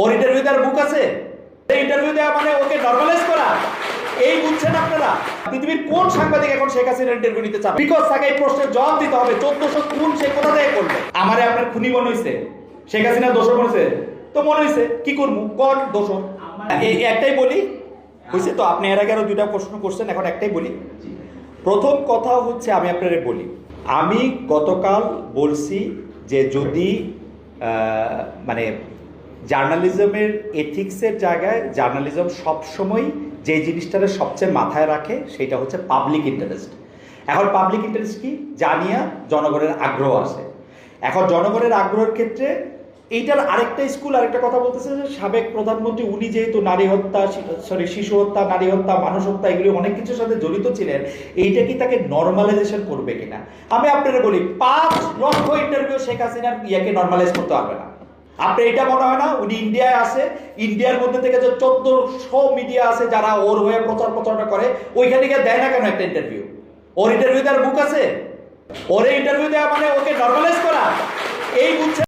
ওর interview দেওয়ার বুক আছে? Interview দেওয়া মানে ওকে নর্মালাইজ করা। এই বুঝছেন আপনারা? পৃথিবীর কোন সাংবাদিক এখন শেখ হাসিনার ইন্টারভিউ নিতে চাবে? বিকজ তাকে এই প্রশ্নের জবাব দিতে হবে। চোদ্দশো খুন সে কোথা থেকে করবে? আমারে আপনার খুনি মনে হয়েছে শেখ হাসিনা দোষর মনে হয়েছে তো মনে হয়েছে কি করব? কর, দোষর। এই একটাই বলি। হয়েছে তো? আপনি এর আগে আরও দুইটা প্রশ্ন করছেন, এখন একটাই বলি। প্রথম কথা হচ্ছে আমি আপনাদের বলি। আমি গতকাল বলছি যে যদি মানে জার্নালিজমের এথিক্সের জায়গায় জার্নালিজম সবসময় যে জিনিসটাকে সবচেয়ে মাথায় রাখে সেটা হচ্ছে পাবলিক ইন্টারেস্ট এখন পাবলিক ইন্টারেস্ট কি? জানিয়া জনগণের আগ্রহ আছে। এখন জনগণের আগ্রহের ক্ষেত্রে এইটার আরেকটা স্কুল আরেকটা কথা বলতেছে যে সাবেক প্রধানমন্ত্রী, উনি যেহেতু নারী হত্যা সরি শিশু হত্যা, নারী হত্যা, মানুষ হত্যা, এগুলি অনেক কিছুর সাথে জড়িত ছিলেন, এইটা কি তাকে নর্মালাইজেশন করবে কিনা? আমি আপনারা বলি, পাঁচ লক্ষ ইন্টারভিউ শেখ হাসিনার ইয়াকে নর্মালাইজ করতে পারবে না। আপনি এটা মনে হয় না, উনি ইন্ডিয়ায় আছে, ইন্ডিয়ার মধ্যে থেকে যে চোদ্দশো মিডিয়া আছে যারা ওর হয়ে প্রচার প্রচারটা করে, ওইখানে গিয়ে দেয় না কেন একটা ইন্টারভিউ ওর ইন্টারভিউ দেওয়ার বুক আছে? ওর ইন্টারভিউ দেওয়া মানে ওকে